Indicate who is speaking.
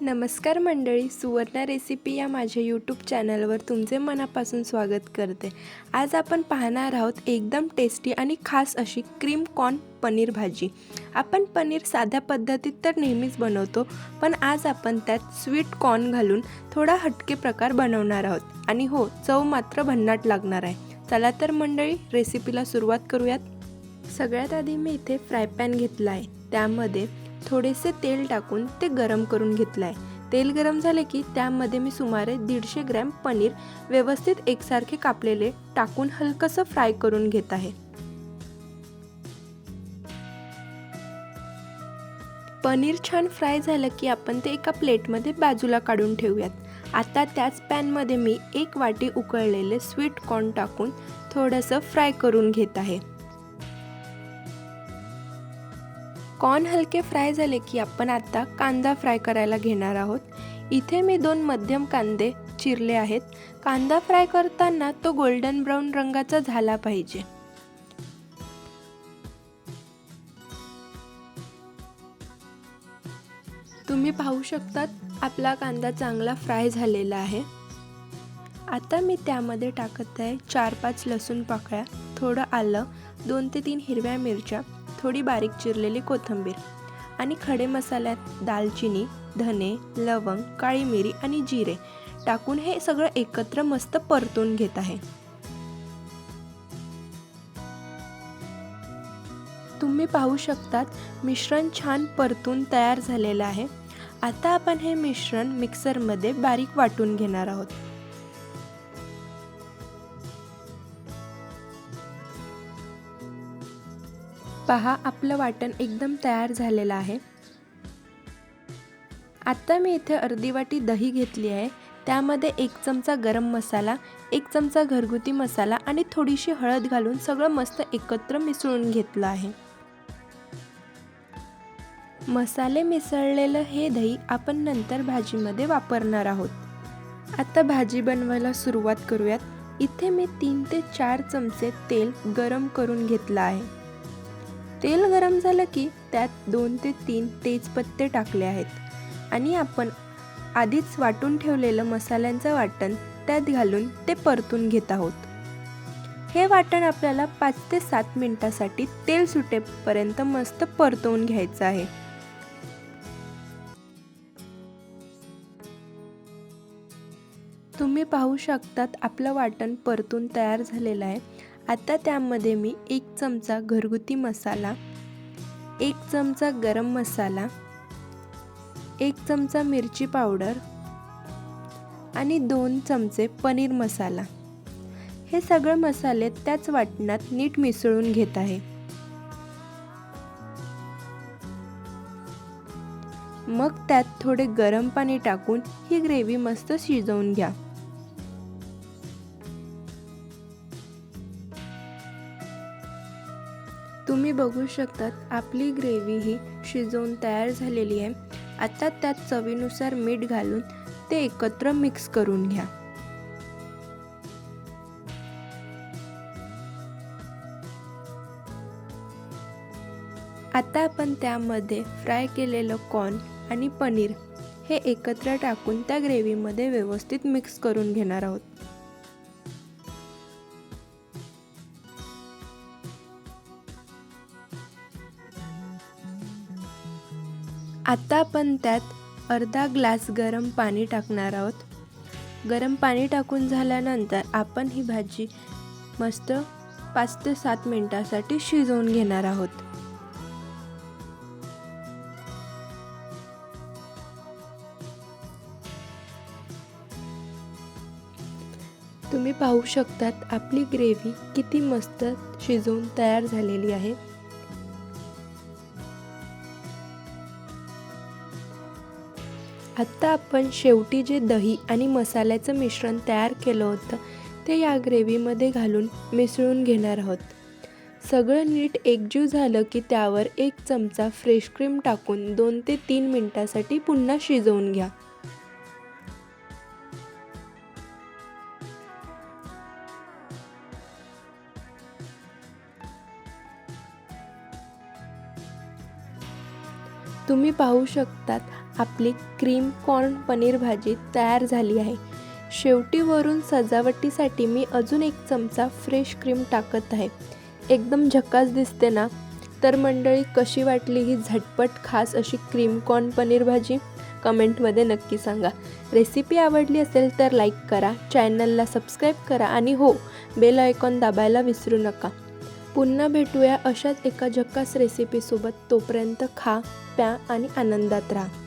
Speaker 1: नमस्कार मंडळी सुवर्णा रेसिपी या माझ्या यूट्यूब चॅनलवर तुमचे मनापासून स्वागत करते. आज आपण पाहणार आहोत एकदम टेस्टी आणि खास अशी क्रीम कॉर्न पनीर भाजी. आपण पनीर साध्या पद्धतीत तर नेहमीच बनवतो पण आज आपण त्यात स्वीट कॉर्न घालून थोडा हटके प्रकार बनवणार आहोत. आणि हो चव मात्र भन्नाट लागणार आहे. चला तर मंडळी रेसिपीला सुरुवात करूयात. सगळ्यात आधी मी इथे फ्राय पॅन घेतला आहे. त्यामध्ये थोडेसे तेल टाकून ते गरम करून घेतलं आहे तेल गरम झाले की त्यामध्ये मी सुमारे दीडशे ग्रॅम पनीर व्यवस्थित एकसारखे कापलेले टाकून हलकंसं फ्राय करून घेत आहे. पनीर छान फ्राय झालं की आपण ते एका प्लेटमध्ये बाजूला काढून ठेवूयात. आता त्याच पॅनमध्ये मी एक वाटी उकळलेले स्वीट कॉर्न टाकून थोडंसं फ्राय करून घेत आहे. कॉर्न हलके फ्राय झाले की आपण आता कांदा फ्राय करायला घेणार आहोत. इथे मी दोन मध्यम कांदे चिरले आहेत. कांदा फ्राय करताना तो गोल्डन ब्राऊन रंगाचा झाला पाहिजे. तुम्ही पाहू शकतात आपला कांदा चांगला फ्राय झालेला आहे. आता मी त्यामध्ये टाकत आहे चार पाच लसूण पाकळ्या. थोडं आलं दोन ते तीन हिरव्या मिरच्या थोडी बारीक चिरलेली कोथिंबीर आणि खडे मसाल्यात दालचिनी धने लवंग काळी मिरी आणि जिरे टाकून हे सगळं एकत्र मस्त परतून घेत आहे. तुम्ही पाहू शकतात मिश्रण छान परतून तयार झालेलं आहे. आता आपण हे मिश्रण मिक्सरमध्ये बारीक वाटून घेणार आहोत. पहा आपलं वाटण एकदम तयार झालेलं आहे. आत्ता मी इथे अर्धी वाटी दही घेतली आहे. त्यामध्ये एक चमचा गरम मसाला एक चमचा घरगुती मसाला आणि थोडीशी हळद घालून सगळं मस्त एकत्र मिसळून घेतलं आहे. मसाले मिसळलेलं हे दही आपण नंतर भाजीमध्ये वापरणार आहोत. आता भाजी बनवायला सुरुवात करूयात. इथे मी तीन ते चार चमचे तेल गरम करून घेतलं आहे. तेल गरम झालं की त्यात दोन ते तीन तेजपत्ते टाकले आहेत. आणि आपण आधीच वाटून ठेवलेलं मसाल्यांचं वाटण त्यात घालून ते परतून घेत आहोत. हे वाटण आपल्याला पाच ते सात मिनिटासाठी तेल सुटेपर्यंत मस्त परतवून घ्यायचं आहे. तुम्ही पाहू शकतात आपलं वाटण परतून तयार झालेलं आहे. आता त्यामध्ये मी एक चमचा घरगुती मसाला एक चमचा गरम मसाला एक चमचा मिरची पावडर आणि दोन चमचे पनीर मसाला. हे सगळे मसाले त्याच वाटणात नीट मिसळून घेत आहे. मग त्यात थोडे गरम पाणी टाकून ही ग्रेव्ही मस्त शिजवून घ्या. तुम्ही बघू शकतात आपली ग्रेव्ही ही शिजवून तयार झालेली आहे. आता त्यात चवीनुसार मीठ घालून ते एकत्र मिक्स करून घ्या. आता आपण त्यामध्ये फ्राय केलेलं कॉर्न आणि पनीर हे एकत्र टाकून त्या ग्रेव्हीमध्ये व्यवस्थित मिक्स करून घेणार आहोत. आता आपण त्यात अर्धा ग्लास गरम पाणी टाकणार आहोत. गरम पाणी टाकून झाल्यानंतर आपण ही भाजी मस्त पाच ते सात मिनटासाठी शिजवून घेणार आहोत. तुम्ही पाहू शकतात आपली ग्रेव्ही किती मस्त शिजवून तयार झालेली आहे. आत्ता आपण शेवटी जे दही आणि मसाल्याचं मिश्रण तयार केलं होतं ते या ग्रेव्हीमध्ये घालून मिसळून घेणार आहोत. सगळं नीट एकजीव झालं की त्यावर एक चमचा फ्रेश क्रीम टाकून दोन ते तीन मिनटासाठी पुन्हा शिजवून घ्या. तुम्ही पाहू शकतात आपली क्रीम कॉर्न पनीर भाजी तयार झाली आहे. शेवटी वरून सजावटीसाठी मी अजून एक चमचा फ्रेश क्रीम टाकत आहे. एकदम झकास दिसते ना? तर मंडळी कशी वाटली ही झटपट खास अशी क्रीम कॉर्न पनीर भाजी? कमेंटमध्ये नक्की सांगा. रेसिपी आवडली असेल तर लाईक करा चॅनलला सबस्क्राईब करा आणि हो बेल आयकॉन दाबायला विसरू नका. पुन्हा भेटूया अशाच एका झक्कास रेसिपीसोबत तोपर्यंत खा प्या आणि आनंदात राहा.